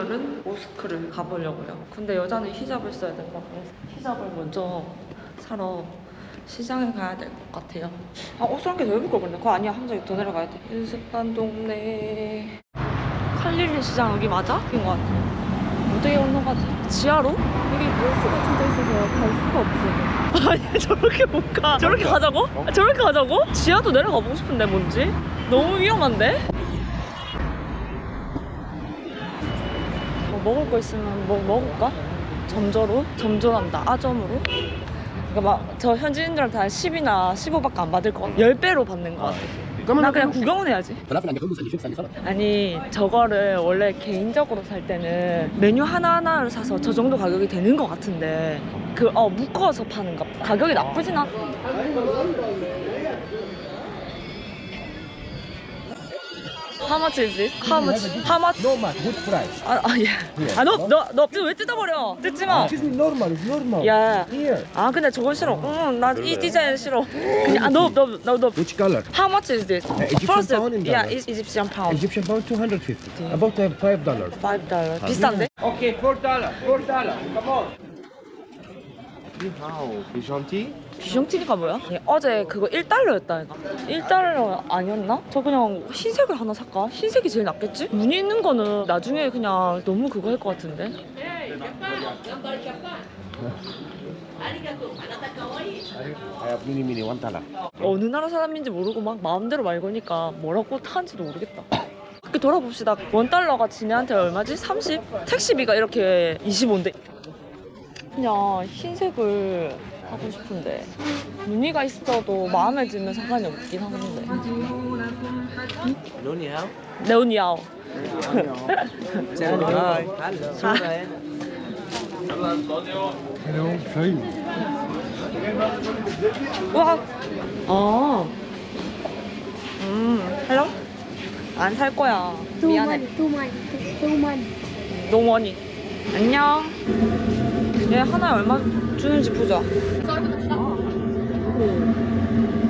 오늘은 모스크를 가보려고요. 근데 여자는 히잡을 써야 된다고 해서 히잡을 먼저 사러 시장에 가야 될 것 같아요. 아, 옷을 한개더 입을 걸 그랬네. 그거 아니야. 한 장더 내려가야 돼. 연습반 동네. 칼릴리 시장 여기 맞아? 인것 같아. 어떻게 올라가지? 지하로? 여기 버스가 쳐져 있어서 갈 수가 없어. 아니 저렇게 못 가. 저렇게 가자고? 아, 저렇게 가자고? 지하도 내려가 보고 싶은데 뭔지? 너무 위험한데? 먹을 거 있으면 뭐 먹을까? 점저로? 점조란다. 아점으로? 그러니까 막 저 현지인들한테 한 10이나 15밖에 안 받을 것 같아. 10배로 받는 것 같아. 나 그냥 구경은 해야지. 아니 저거를 원래 개인적으로 살 때는 메뉴 하나하나를 사서 저 정도 가격이 되는 것 같은데 그 어 묶어서 파는 것 가격이 나쁘진 않아. How much is it? How much? How much? Normal, good price. 아, 아 예. 아, 너, 너, 너, 왜 뜯어버려? 뜯지 마. Excuse me, normal, it's normal. 야. Here. 아, 근데 저건 싫어. 응, 나 이 디자인 싫어. 그냥, 아, 너, 너, 너, 너. Which color? How much is this? Egyptian pound in yeah, dollar. it's Egyptian pound. Egyptian pound 250. About uh, five dollars. Five dollar. 비싼데? Okay, four dollar, four dollar. Come on. Gentil. 비정티니까 뭐야? 아니, 어제 그거 1달러였다. 1달러 아니었나? 저 그냥 흰색을 하나 살까? 흰색이 제일 낫겠지? 무늬 있는 거는 나중에 그냥 너무 그거 할 것 같은데? Mini one dollar. 어느 나라 사람인지 모르고 막 마음대로 말 거니까 뭐라고 하는지도 모르겠다. 이렇게 돌아봅시다. 원 달러가 지네한테 얼마지? 30? 택시비가 이렇게 25인데. 그냥 흰색을 하고 싶은데 무늬가 있어도 마음에 드는 상관이 없긴 하는데 누니야? 네온이아오 Hello, 와! 어. 음, 헬로? 안 살 거야. 미안해. much, too much, too 안녕. 얘 하나에 얼마 주는지 보자. 오.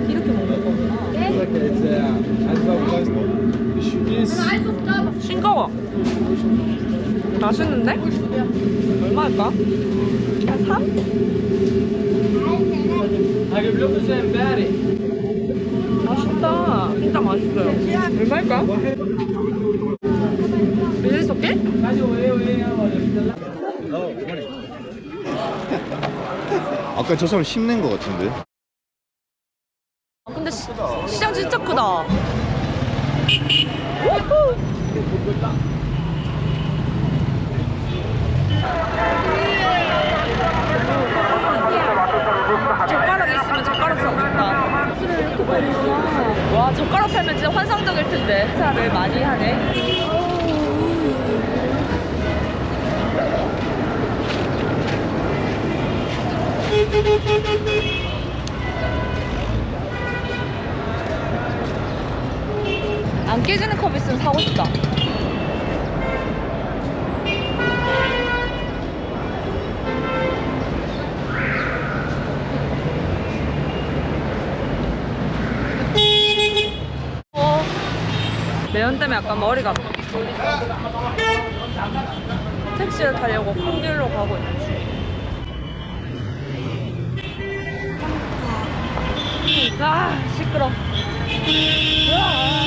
이렇게 먹는 거구나. 싱거워. 맛있는데? 얼마일까? 한 3? 맛있다. 진짜 맛있어요. 얼마일까? 밀릴 쏠게? 아까 저 사람 씹는 거 같은데? 아, 근데 시, 시장 진짜 크다. 젓가락 있으면 젓가락 사고 싶다. 와 젓가락 팔면 진짜 환상적일 텐데 회사를 많이 하네. 안 깨지는 컵 있으면 사고 싶다. 어, 매연 때문에 약간 머리가 아파. 택시를 타려고 큰 길로 가고 있는 중. 아, 시끄러. 아,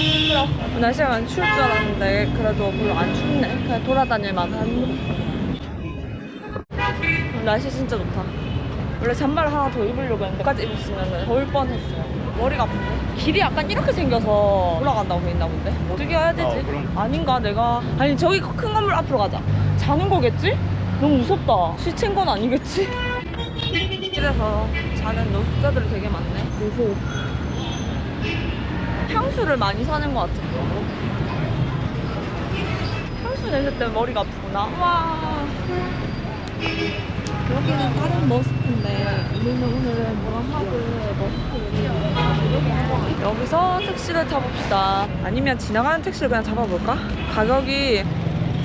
시끄러. 날씨가 많이 추울 줄 알았는데 그래도 별로 안 춥네. 그냥 돌아다닐 만한. 날씨 진짜 좋다. 원래 잠바를 하나 더 입으려고 했는데 까지 입었으면 더울 뻔했어요. 머리가 아픈데? 길이 약간 이렇게 생겨서 올라간다고 돼 있나 본데? 어떻게 해야 되지? 어, 그럼. 아닌가 내가 아니 저기 큰 건물 앞으로 가자. 자는 거겠지? 너무 무섭다. 시체인 건 아니겠지? 길에서 자는 노숙자들이 되게 많네. 무서워. 향수를 많이 사는 것 같아. 향수 냄새 때문에 머리가 아프구나. 와. 여기는 다른 머스크인데 우리는 오늘 모랑하고 머스크를 여기서 택시를 타봅시다. 아니면 지나가는 택시를 그냥 잡아볼까? 가격이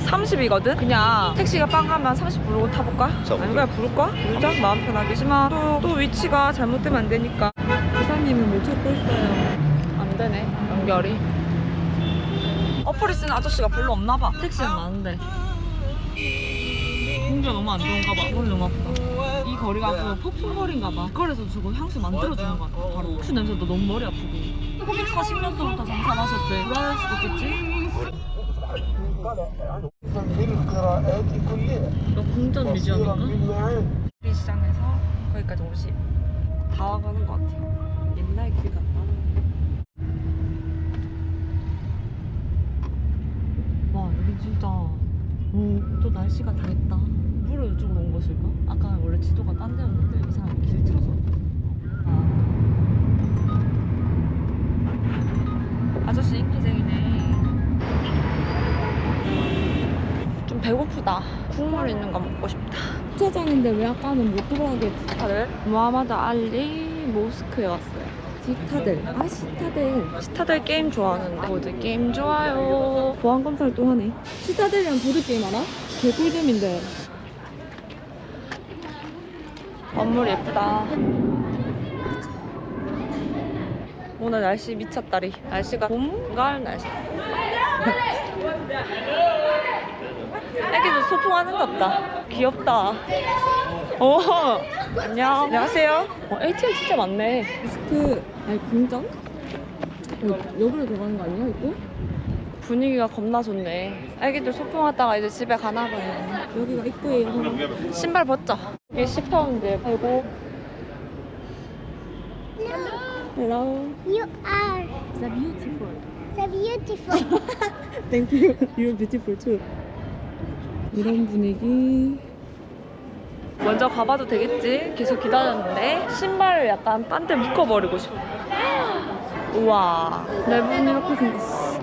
30이거든? 그냥 택시가 빵 하면 30 부르고 타볼까? 잡아볼까? 아니 그냥 부를까? 부르자 마음 편하게지만 또, 또 위치가 잘못되면 안 되니까 기사님을 못 찾고 있어요 안 되네 연결이 어플이 쓰는 아저씨가 별로 없나 봐 택시는 많은데 공기가 너무 안 좋은가 봐. 머리 너무 아프다. 이 거리가 그 폭풍 거리인가 봐. 거리에서 저거 향수 만들어주는 거 같아. 바로 향수 냄새도 너무 머리 아프고. 940년도부터 장사 마셨대. 불안할 수도 있겠지? 이거 궁전 뮤지엄인가? 이 시장에서 거기까지 50. 다 와가는 것 같아요. 옛날 길 같다. 와 여기 진짜 오또 날씨가 다르다 물을 이쪽으로 온 것일까? 아까 원래 지도가 딴 데였는데 이 사람 길 틀어서 아. 아저씨 인기쟁이 배고프다 국물 있는 거 먹고 싶다 주차장인데 왜 아까는 못 들어가게? 다들 무하마드 알리 모스크에 왔어요 시타델. 아, 시타델. 스타들 게임 좋아하는데 모두 게임 좋아요 보안 검사를 또 하네 시타델이랑 보드 게임 알아? 개꿀잼인데. 건물 예쁘다. 오늘 날씨 미쳤다리. 날씨가 봄, 가을 날씨. 애기들 소풍하는 것 같다. 귀엽다. 오, 안녕. 안녕하세요. 어, ATM 진짜 많네. 리스트, 아니, 궁전? 여, 여기로 들어가는 거 아니야, 이거? 분위기가 겁나 좋네. 애기들 소풍하다가 이제 집에 가나 봐요. 여기가 입구예요. 신발 벗자. 이게 10파운드에 팔고. Hello. You are So beautiful. so beautiful. Thank you. You're beautiful too. 이런 분위기. 먼저 가봐도 되겠지? 계속 기다렸는데 신발을 약간 딴 데 묶어버리고 싶어. 우와. 내분 이렇게 생겼어.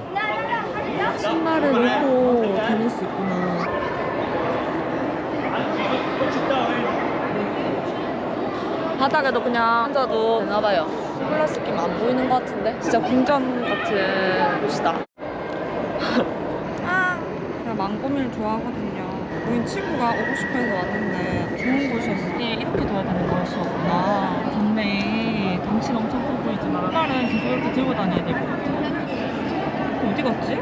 신발을 놓고 다닐 수 있구나. 바닥에도 그냥 앉아도 되나봐요. 플라스틱 안 보이는 것 같은데? 진짜 궁전 같은 곳이다. 아, 제가 망고밀 좋아하거든요. 우린 친구가 오고 싶어 해서 왔는데 좋은 곳이었어. 이게 이렇게 둬야 되는 곳이었구나. 좋네. 덩치는 엄청 커 보이지만 신발은 계속 이렇게 들고 다녀야 될 것 같아. 어디 갔지?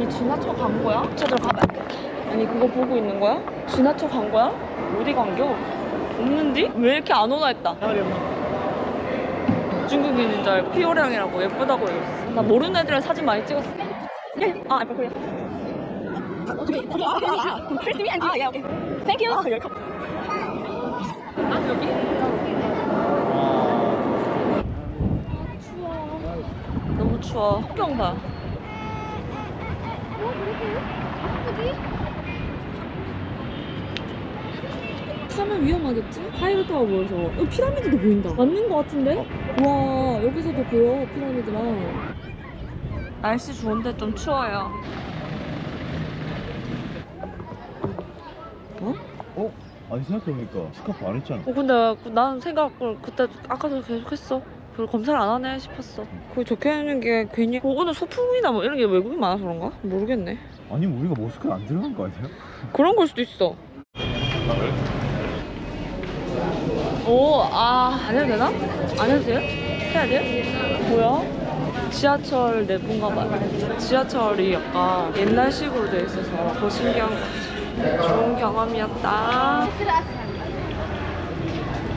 이 지나쳐 간 거야? 찾으러 돼. 아니 그거 보고 있는 거야? 지나쳐 간 거야? 어디 간겨? 없는디? 왜 이렇게 안 오나 했다. 중국인인 줄 알고 피오량이라고 예쁘다고 해줬어. 나 모르는 애들이랑 사진 많이 찍었어. 예. 아, 알 바 코리아. 아, 예, 오케이. Thank you. 아, 여기. 아, 여기? 추워. 너무 추워. 풍경 봐. 타면 위험하겠지? 하이루트가 보여서. 어, 피라미드도 보인다. 맞는 거 같은데? 와, 여기서도 보여, 피라미드랑. 날씨 좋은데 좀 추워요. 어? 아니 생각해보니까 스카프 안 했잖아 어, 근데 그- 난 생각을 그때 아까도 계속 했어. 별 검사를 안 하네 싶었어. 거기 적혀 있는 게 괜히 어, 오늘 소풍이나 뭐 이런 게 외국인 많아서 그런가? 모르겠네. 아니면 우리가 모스크에 안 들어간 거 아니야? 그런 걸 수도 있어. 오, 아, 안 해도 되나? 안 해도 돼요? 해야 돼요? 뭐야? 지하철 내부인가 봐요. 지하철이 약간 옛날식으로 돼 있어서 더 신기한 것 같아. 좋은 경험이었다.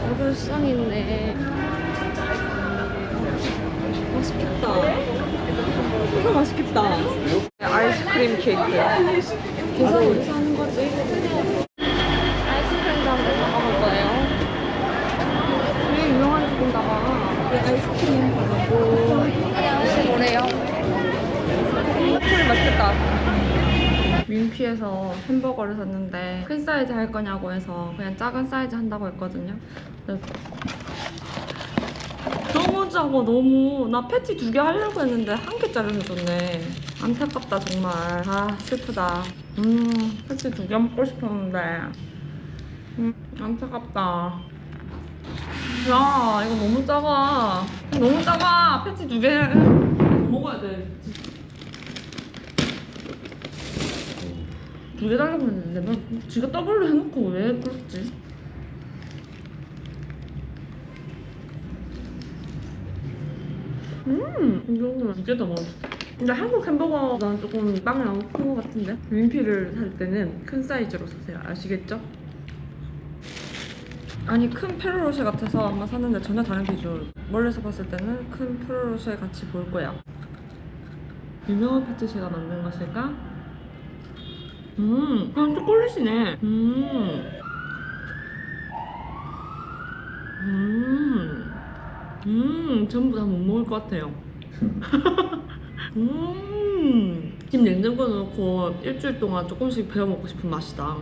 여기 시장 있네. 맛있겠다. 이거 맛있겠다. 아이스크림 케이크. 계산 어디서 하는 거지? 아이스크림 장에서 먹을 거예요. 되게 유명한 집인가 봐. 이 아이스크림 하고 혹시 뭐래요? 콜 맛있겠다. 민피에서 햄버거를 샀는데 큰 사이즈 할 거냐고 해서 그냥 작은 사이즈 한다고 했거든요. 네. 너무 작아 너무. 나 패티 두 개 하려고 했는데 한 개짜리 해줬네. 안타깝다 정말. 아 슬프다. 음 패티 두 개 먹고 싶었는데. 음 안타깝다. 야 이거 너무 작아. 너무 작아. 패티 두개 먹어야 돼 두 개 달라고 했는데 난 지가 더블로 해놓고 왜 그랬지? 음 이거는 두개 더 먹어 근데 한국 햄버거보다는 조금 빵이 너무 큰것 같은데 윈피를 살 때는 큰 사이즈로 사세요 아시겠죠? 아니 큰 페로로쉐 같아서 아마 샀는데 전혀 다른 비주얼 멀리서 봤을 때는 큰 페로로쉐 같이 보일 거야 유명한 파티시가 만든 것일까? 음 그냥 초콜릿이네. 음. 음, 음, 전부 다 못 먹을 것 같아요. 음, 집 냉장고 넣고 일주일 동안 조금씩 배워 먹고 싶은 맛이다.